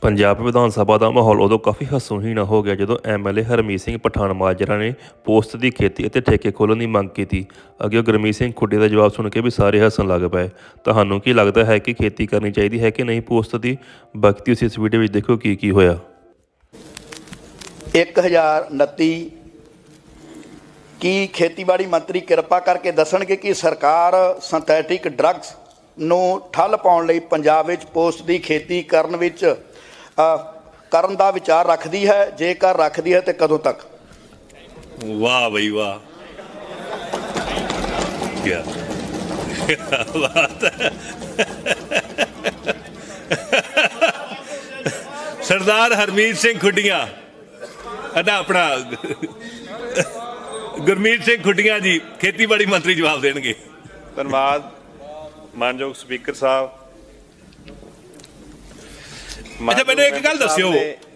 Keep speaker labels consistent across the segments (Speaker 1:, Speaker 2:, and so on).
Speaker 1: ਪੰਜਾਬ ਵਿਧਾਨ ਸਭਾ ਦਾ ਮਾਹੌਲ ਉਦੋਂ ਕਾਫੀ ਹਸੂਹੀਣਾ ਹੋ ਗਿਆ ਜਦੋਂ ਐਮਐਲਏ ਹਰਮੀਤ ਸਿੰਘ ਪਠਾਨ ਮਾਜਰਾ ਨੇ ਪੋਸਟ ਦੀ ਖੇਤੀ ਅਤੇ ਠੇਕੇ ਖੋਲ੍ਹਣ ਦੀ ਮੰਗ ਕੀਤੀ। ਅੱਗੇ ਗੁਰਮੀਤ ਸਿੰਘ ਖੁੱਡੇ ਦਾ ਜਵਾਬ ਸੁਣ ਕੇ ਵੀ ਸਾਰੇ ਹੱਸਣ ਲੱਗ ਪਏ। ਤੁਹਾਨੂੰ ਕੀ ਲੱਗਦਾ ਹੈ ਕਿ ਖੇਤੀ ਕਰਨੀ ਚਾਹੀਦੀ ਹੈ ਕਿ ਨਹੀਂ ਪੋਸਟ ਦੀ? ਬਾਕੀ ਤੁਸੀਂ ਇਸ ਵੀਡੀਓ ਵਿੱਚ ਦੇਖੋ ਕੀ ਕੀ ਹੋਇਆ।
Speaker 2: 1029 ਕੀ ਖੇਤੀਬਾੜੀ ਮੰਤਰੀ ਕਿਰਪਾ ਕਰਕੇ ਦੱਸਣਗੇ ਕਿ ਸਰਕਾਰ ਸਿੰਥੈਟਿਕ ਡਰੱਗਸ ਨੂੰ ਠੱਲ ਪਾਉਣ ਲਈ ਪੰਜਾਬ ਵਿੱਚ ਪੋਸਟ ਦੀ ਖੇਤੀ ਕਰਨ ਵਿੱਚ ਕਰਨ ਦਾ ਵਿਚਾਰ ਰੱਖਦੀ ਹੈ ਜੇਕਰ ਰੱਖਦੀ ਹੈ ਤੇ ਕਦੋਂ ਤੱਕ?
Speaker 3: ਵਾਹ ਬਈ ਵਾਹ। ਕੀ ਬਾਤ ਸਰਦਾਰ ਹਰਮੀਤ ਸਿੰਘ ਖੁੱਡੀਆਂ। ਅਦਾ ਆਪਣਾ ਗੁਰਮੀਤ ਸਿੰਘ ਖੁੱਡੀਆਂ ਜੀ ਖੇਤੀਬਾੜੀ ਮੰਤਰੀ ਜਵਾਬ ਦੇਣਗੇ।
Speaker 4: ਧੰਨਵਾਦ। ਮਾਨਯੋਗ ਸਪੀਕਰ ਸਾਹਿਬ
Speaker 3: ਅੱਛਾ ਮੈਨੂੰ ਇੱਕ ਗੱਲ ਦੱਸਿਓ।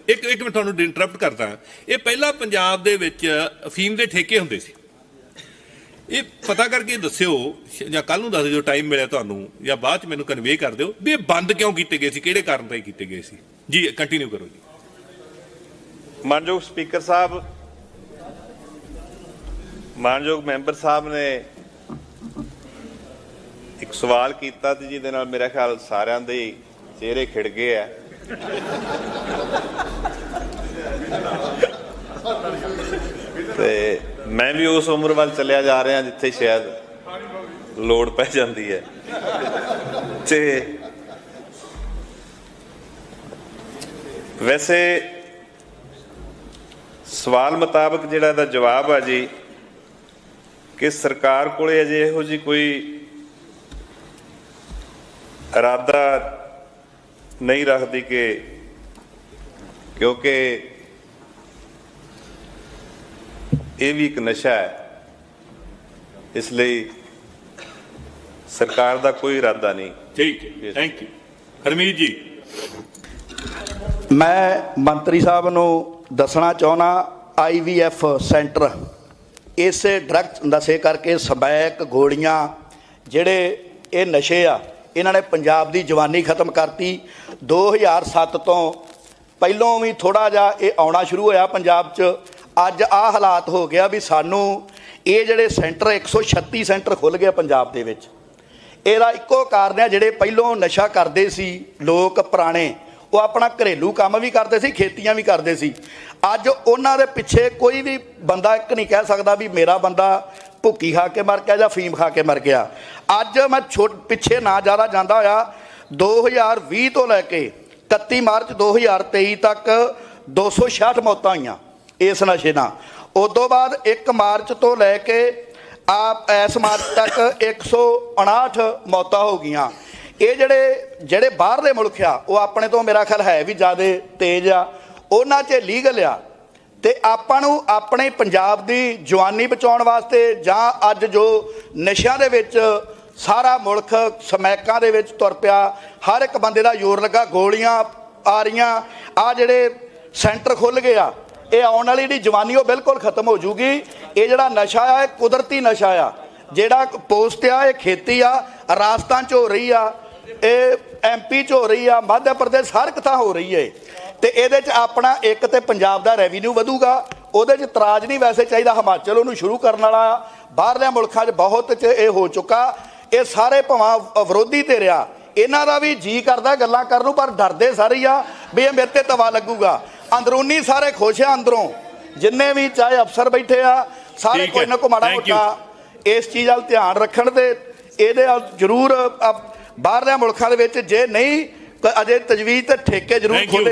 Speaker 3: ਇੱਕ ਇੱਕ ਮੈਂ ਤੁਹਾਨੂੰ ਇੰਟਰਰਪਟ ਕਰਦਾ ਇਹ ਪਹਿਲਾਂ ਪੰਜਾਬ ਦੇ ਵਿੱਚ ਅਫੀਮ ਦੇ ਠੇਕੇ ਹੁੰਦੇ ਸੀ। ਇਹ ਪਤਾ ਕਰਕੇ ਦੱਸਿਓ ਜਾਂ ਕੱਲ ਨੂੰ ਦੱਸ ਦਿਓ ਟਾਈਮ ਮਿਲਿਆ ਤੁਹਾਨੂੰ ਜਾਂ ਬਾਅਦ ਚ ਮੈਨੂੰ ਕਨਵੇ ਕਰ ਦਿਓ ਵੀ ਇਹ ਬੰਦ ਕਿਉਂ ਕੀਤੇ ਗਏ ਸੀ ਕਿਹੜੇ ਕਾਰਨ ਤੇ ਕੀਤੇ ਗਏ ਸੀ? ਜੀ ਕੰਟੀਨਿਊ ਕਰੋ ਜੀ।
Speaker 4: ਮਾਨਯੋਗ ਸਪੀਕਰ ਸਾਹਿਬ ਮਾਨਯੋਗ ਮੈਂਬਰ ਸਾਹਿਬ ਨੇ ਇੱਕ ਸਵਾਲ ਕੀਤਾ ਤੇ ਜਿਹਦੇ ਨਾਲ ਮੇਰਾ ਖਿਆਲ ਸਾਰਿਆਂ ਦੇ ਚਿਹਰੇ ਖਿੜ ਗਏ ਆ। ਤੇ ਮੈਂ ਵੀ ਉਸ ਉਮਰ ਵੱਲ ਚੱਲਿਆ ਜਾ ਰਿਹਾ ਜਿੱਥੇ ਸ਼ਾਇਦ ਲੋੜ ਪੈ ਜਾਂਦੀ ਹੈ। ਤੇ ਵੈਸੇ ਸਵਾਲ ਮੁਤਾਬਕ ਜਿਹੜਾ ਇਹਦਾ ਜਵਾਬ ਆ ਜੀ, ਕਿ ਸਰਕਾਰ ਕੋਲੇ ਅਜੇ ਇਹੋ ਜੀ ਕੋਈ ਇਰਾਦਾ ਨਹੀਂ ਰੱਖਦੀ ਕਿ ਕਿਉਂਕਿ ਇਹ ਵੀ ਇੱਕ ਨਸ਼ਾ ਹੈ। ਇਸ ਲਈ ਸਰਕਾਰ ਦਾ ਕੋਈ ਇਰਾਦਾ ਨਹੀਂ।
Speaker 3: ਠੀਕ ਹੈ। ਥੈਂਕ ਯੂ ਹਰਮੀਤ ਜੀ।
Speaker 2: ਮੈਂ ਮੰਤਰੀ ਸਾਹਿਬ ਨੂੰ ਦੱਸਣਾ ਚਾਹੁੰਦਾ ਆਈਵੀਐਫ ਸੈਂਟਰ। ਇਸੇ ਡਰੱਗਸ ਨਸ਼ੇ ਕਰਕੇ ਸਬੈਕ ਗੋਲੀਆਂ ਜਿਹੜੇ ਇਹ ਨਸ਼ੇ ਆ ਇਹਨਾਂ ਨੇ ਪੰਜਾਬ ਦੀ ਜਵਾਨੀ ਖਤਮ ਕਰਤੀ। 2007 ਤੋਂ ਪਹਿਲੋਂ ਵੀ ਥੋੜਾ ਜਿਹਾ ਇਹ ਆਉਣਾ ਸ਼ੁਰੂ ਹੋਇਆ ਪੰਜਾਬ 'ਚ। ਅੱਜ ਆ ਹਾਲਾਤ ਹੋ ਗਿਆ ਵੀ ਸਾਨੂੰ ਇਹ ਜਿਹੜੇ ਸੈਂਟਰ 136 ਸੈਂਟਰ ਖੁੱਲ ਗਏ ਪੰਜਾਬ ਦੇ ਵਿੱਚ। ਇਹਦਾ ਇੱਕੋ ਕਾਰਨ ਹੈ, ਜਿਹੜੇ ਪਹਿਲੋਂ ਨਸ਼ਾ ਕਰਦੇ ਸੀ ਲੋਕ ਪੁਰਾਣੇ, ਉਹ ਆਪਣਾ ਘਰੇਲੂ ਕੰਮ ਵੀ ਕਰਦੇ ਸੀ, ਖੇਤੀਆਂ ਵੀ ਕਰਦੇ ਸੀ। ਅੱਜ ਉਹਨਾਂ ਦੇ ਪਿੱਛੇ ਕੋਈ ਵੀ ਬੰਦਾ ਇੱਕ ਨਹੀਂ ਕਹਿ ਸਕਦਾ ਵੀ ਮੇਰਾ ਬੰਦਾ ਭੁੱਕੀ ਖਾ ਕੇ ਮਰ ਗਿਆ ਜਾਂ ਫੀਮ ਖਾ ਕੇ ਮਰ ਗਿਆ? ਅੱਜ ਮੈਂ ਛੋਟ ਪਿੱਛੇ ਨਾ ਜ਼ਿਆਦਾ ਜਾਂਦਾ ਹੋਇਆ 2020 ਤੋਂ ਲੈ ਕੇ 31 ਮਾਰਚ 2023 ਤੱਕ 266 ਮੌਤਾਂ ਹੋਈਆਂ ਇਸ ਨਸ਼ੇ ਨਾਲ। ਉਦੋਂ ਬਾਅਦ 1 ਮਾਰਚ ਤੋਂ ਲੈ ਕੇ ਆ ਇਸ ਮਾਰਚ ਤੱਕ 159 ਮੌਤਾਂ ਹੋ ਗਈਆਂ। ਇਹ ਜਿਹੜੇ ਜਿਹੜੇ ਬਾਹਰਲੇ ਮੁਲਕ ਆ, ਉਹ ਆਪਣੇ ਤੋਂ ਮੇਰਾ ਖਿਆਲ ਹੈ ਵੀ ਜ਼ਿਆਦਾ ਤੇਜ਼ ਆ। ਉਹਨਾਂ 'ਚ ਲੀਗਲ ਆ ਤੇ ਆਪਾਂ ਨੂੰ ਆਪਣੇ ਪੰਜਾਬ ਦੀ ਜਵਾਨੀ ਬਚਾਉਣ ਵਾਸਤੇ ਜਾਂ ਅੱਜ ਜੋ ਨਸ਼ਿਆਂ ਦੇ ਵਿੱਚ ਸਾਰਾ ਮੁਲਕ ਸਮੈਕਾਂ ਦੇ ਵਿੱਚ ਤੁਰ ਪਿਆ, ਹਰ ਇੱਕ ਬੰਦੇ ਦਾ ਜ਼ੋਰ ਲੱਗਾ, ਗੋਲੀਆਂ ਆ ਰਹੀਆਂ ਆ ਜਿਹੜੇ ਸੈਂਟਰ ਖੁੱਲ ਗਏ ਆ, ਇਹ ਆਉਣ ਵਾਲੀ ਜਿਹੜੀ ਜਵਾਨੀ ਉਹ ਬਿਲਕੁਲ ਖਤਮ ਹੋ ਜੂਗੀ। ਇਹ ਜਿਹੜਾ ਨਸ਼ਾ ਆ, ਇਹ ਕੁਦਰਤੀ ਨਸ਼ਾ ਆ, ਜਿਹੜਾ ਪੋਸਟ ਆ, ਇਹ ਖੇਤੀ ਆ, ਰਾਜਸਥਾਨ ਚ ਹੋ ਰਹੀ ਆ ਇਹ ਐਮਪੀ ਚ ਹੋ ਰਹੀ ਆ ਮੱਧ ਪ੍ਰਦੇਸ਼ ਹਰ ਕਿਤਾ ਹੋ ਰਹੀ ਏ। ਤੇ ਇਹਦੇ ਚ ਆਪਣਾ ਇੱਕ ਤੇ ਪੰਜਾਬ ਦਾ ਰੈਵਨਿਊ ਵਧੂਗਾ ਉਹਦੇ ਚ ਤਰਾਜ ਨਹੀਂ ਵੈਸੇ ਚਾਹੀਦਾ ਹਿਮਾਚਲ ਉਹਨੂੰ ਸ਼ੁਰੂ ਕਰਨ ਵਾਲਾ। ਬਾਹਰਲੇ ਮੁਲਕਾਂ 'ਚ ਬਹੁਤ ਚ ਇਹ ਹੋ ਚੁੱਕਾ। ਇਹ ਸਾਰੇ ਭਵਾਂ ਵਿਰੋਧੀ ਤੇ ਰਿਹਾ। ਇਹਨਾਂ ਦਾ ਵੀ ਜੀ ਕਰਦਾ ਗੱਲਾਂ ਕਰਨ ਨੂੰ ਪਰ ਡਰਦੇ ਸਾਰੇ ਆ ਵੀ ਇਹ ਮੇਰੇ ਤੇ ਤਵਾ ਲੱਗੂਗਾ। ਅੰਦਰੂਨੀ ਸਾਰੇ ਖੁਸ਼ ਆ ਅੰਦਰੋਂ। ਜਿੰਨੇ ਵੀ ਚਾਹੇ ਅਫਸਰ ਬੈਠੇ ਆ ਸਾਰੇ। ਕੋਈ ਨਾ ਕੋਈ ਮਾੜਾ. ਮੋਟਾ। ਇਸ ਚੀਜ਼ ਵੱਲ ਧਿਆਨ ਰੱਖਣ ਤੇ ਇਹਦੇ ਵੱਲ ਜ਼ਰੂਰ ਬਾਹਰਲੇ ਮੁਲਕਾਂ ਦੇ ਵਿੱਚ ਜੇ ਨਹੀਂ ਅਜੇ ਤਜਵੀਜ਼ ਤੇ ਠੇਕੇ ਜ਼ਰੂਰ. ਖੋਲੇ